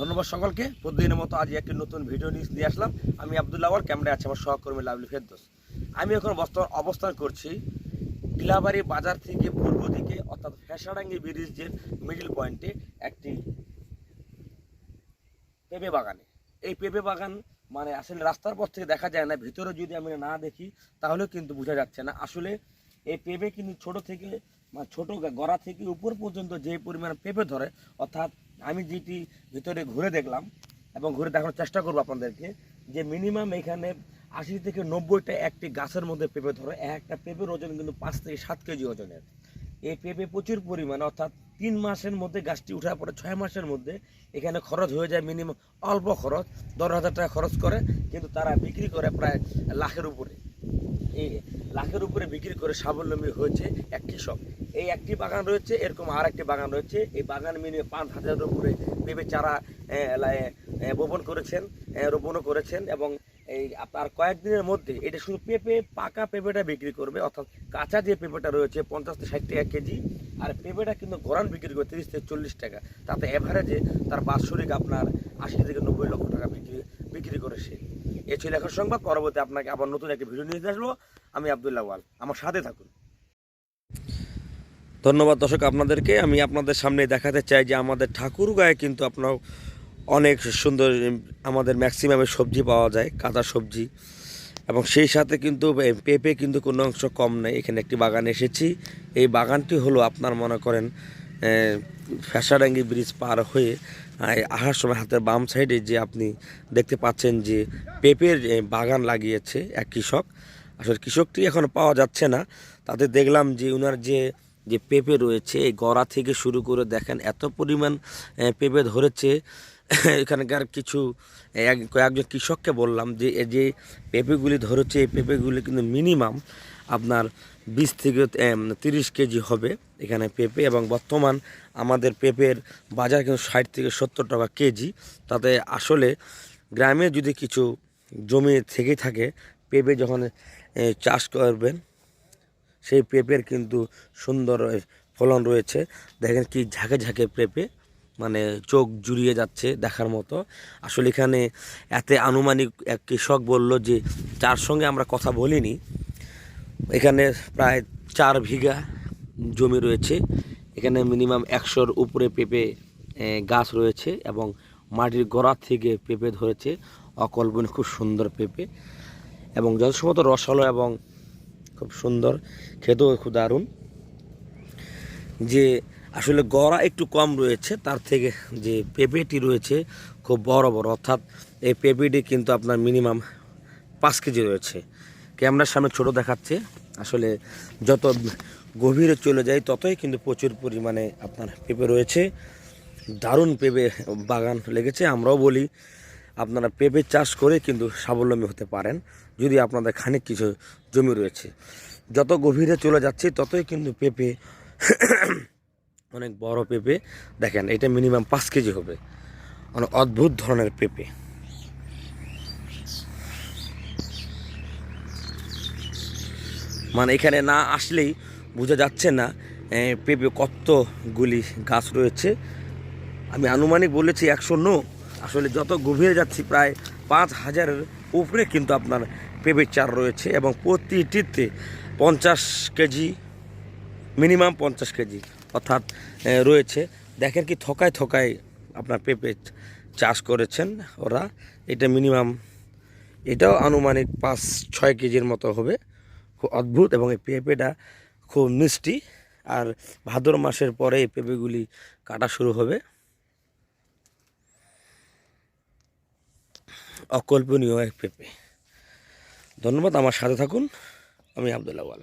ধন্যবাদ সকলকে। প্রতিদিনের মতো আজ একটি নতুন ভিডিও নিউজ নিয়ে আসলাম। আমি আবদুল্লাহ ক্যামেরায় আছে আমার সহকর্মী লাভলি ফেরদোস। আমি এখন বর্তমান অবস্থান করছি টিলাবাড়ি বাজার থেকে পূর্ব দিকে, অর্থাৎ ফ্যাসাডাঙ্গি ব্রিজের মিডিল পয়েন্টে একটি পেঁপে বাগানে। এই পেঁপে বাগান মানে আসলে রাস্তার পর থেকে দেখা যায় না, ভিতরে যদি আমি না দেখি, তাহলেও কিন্তু বোঝা যাচ্ছে না। আসলে এই পেঁপে কিন্তু ছোট থেকে মানে ছোট গড়া থেকে উপর পর্যন্ত যে পরিমাণ পেঁপে ধরে, অর্থাৎ আমি যেটি ভিতরে ঘুরে দেখলাম এবং ঘুরে দেখানোর চেষ্টা করব আপনাদেরকে যে মিনিমাম এখানে আশি থেকে নব্বইটা একটি গাছের মধ্যে পেঁপে ধরে একটা পেঁপের ওজন কিন্তু পাঁচ থেকে সাত কেজি ওজনের। এই পেঁপে প্রচুর পরিমাণে, অর্থাৎ তিন মাসের মধ্যে গাছটি উঠার পরে ছয় মাসের মধ্যে এখানে খরচ হয়ে যায় মিনিমাম অল্প খরচ, দশ হাজার টাকা খরচ করে, কিন্তু তারা বিক্রি করে প্রায় লাখের উপরে। এই লাখের উপরে বিক্রি করে স্বাবলম্বী হয়েছে এক কৃষক এই একটি বাগান রয়েছে, এরকম আর একটি বাগান রয়েছে। এই বাগান মিনিমাম পাঁচ হাজারের উপরে পেঁপে চারা বপন করেছেন রোপণও করেছেন এবং এই আপনার কয়েকদিনের মধ্যে এটা শুধু পেঁপে, পাকা পেঁপেটা বিক্রি করবে, অর্থাৎ কাঁচা যে পেঁপেটা রয়েছে পঞ্চাশ থেকে ষাট টাকা কেজি, আর পেঁপেটা কিন্তু গরান বিক্রি করে তিরিশ থেকে চল্লিশ টাকা। তাতে অ্যাভারেজে তার বাৎসরিক আপনার আশি থেকে নব্বই লক্ষ টাকা বিক্রি বিক্রি করে সে। এ ছিল এখন সংবাদ। পরবর্তী আপনাকে আবার নতুন একটি ভিডিও নিয়ে আসব। আমি আবদুল্লাহ ওয়াল। আমার সাথে থাকুন। ধন্যবাদ দর্শক আপনাদেরকে। আমি আপনাদের সামনে দেখাতে চাই যে আমাদের ঠাকুর ঠাকুরগাঁয়ে কিন্তু আপনার অনেক সুন্দর আমাদের ম্যাক্সিমামের সবজি পাওয়া যায়, কাঁচা সবজি। এবং সেই সাথে কিন্তু পেঁপে কিন্তু কোনো অংশ কম নেই। এখানে একটি বাগান এসেছি। এই বাগানটি হলো আপনার মনে করেন ফ্যাসাডাঙ্গি ব্রিজ পার হয়ে আসার সময় হাতের বাম সাইডে যে আপনি দেখতে পাচ্ছেন যে পেঁপের বাগান লাগিয়েছে এক কৃষক। আসলে কৃষকটি এখন পাওয়া যাচ্ছে না। তাতে দেখলাম যে ওনার যে যে পেঁপে রয়েছে, এই গড়া থেকে শুরু করে দেখেন এত পরিমাণ পেঁপে ধরেছে। এখানকার কিছু কয়েকজন কৃষককে বললাম যে এই যে পেঁপেগুলি ধরেছে, এই পেঁপেগুলি কিন্তু মিনিমাম আপনার বিশ থেকে তিরিশ কেজি হবে এখানে পেঁপে এবং বর্তমান আমাদের পেঁপের বাজার কিন্তু ষাট থেকে সত্তর টাকা কেজি। তাতে আসলে গ্রামে যদি কিছু জমি থেকে থাকে, পেঁপে যখন চাষ করবেন, সেই পেঁপের কিন্তু সুন্দর ফলন রয়েছে। দেখেন কি ঝাঁকে ঝাঁকে পেঁপে মানে চোখ জুড়িয়ে যাচ্ছে দেখার মতো। আসলে এখানে এতে আনুমানিক এক কৃষক বলল যে, যার সঙ্গে আমরা কথা বলিনি এখানে প্রায় চার বিঘা জমি রয়েছে। এখানে মিনিমাম একশোর উপরে পেঁপে গাছ রয়েছে এবং মাটির গোড়া থেকে পেঁপে ধরেছে। অকল্পনীয়, খুব সুন্দর পেঁপে এবং যথাসম্মত রসালো এবং খুব সুন্দর, খেতেও খুব দারুণ। যে আসলে গড়া একটু কম রয়েছে, তার থেকে যে পেঁপেটি রয়েছে খুব বড় বড়। অর্থাৎ এই পেঁপেটি কিন্তু আপনার মিনিমাম পাঁচ কেজি রয়েছে। ক্যামেরার সামনে ছোট দেখাচ্ছে। আসলে যত গভীরে চলে যায় ততই কিন্তু প্রচুর পরিমাণে আপনার পেঁপে রয়েছে। দারুণ পেঁপে বাগান লেগেছে, আমরাও বলি আপনারা পেঁপে চাষ করে কিন্তু স্বাবলম্বী হতে পারেন, যদি আপনাদের খানিক কিছু জমি রয়েছে। যত গভীরে চলে যাচ্ছে, ততই কিন্তু পেঁপে অনেক বড় পেঁপে। দেখেন, এটা মিনিমাম পাঁচ কেজি হবে। অনেক অদ্ভুত ধরনের পেঁপে। মানে এখানে না আসলেই বোঝা যাচ্ছে না পেঁপে কতগুলি গাছ রয়েছে। আমি আনুমানিক বলেছি একশো নো। আসলে যত গভীরে যাচ্ছি প্রায় পাঁচ হাজারের উপরে কিন্তু আপনার পেঁপের চার রয়েছে এবং প্রতিটিতে পঞ্চাশ কেজি, মিনিমাম পঞ্চাশ কেজি অর্থাৎ রয়েছে। দেখেন কি থকায় থকায় আপনার পেঁপে চাষ করেছেন ওরা। এটা মিনিমাম, এটাও আনুমানিক পাঁচ ছয় কেজির মতো হবে। খুব অদ্ভুত এবং এই পেঁপেটা খুব মিষ্টি। আর ভাদর মাসের পরে এই পেঁপেগুলি কাটা শুরু হবে। অকল্পনীয় এক পেঁপে। ধন্যবাদ, আমার সাথে থাকুন। আমি আবদুল্লাহ ওয়াল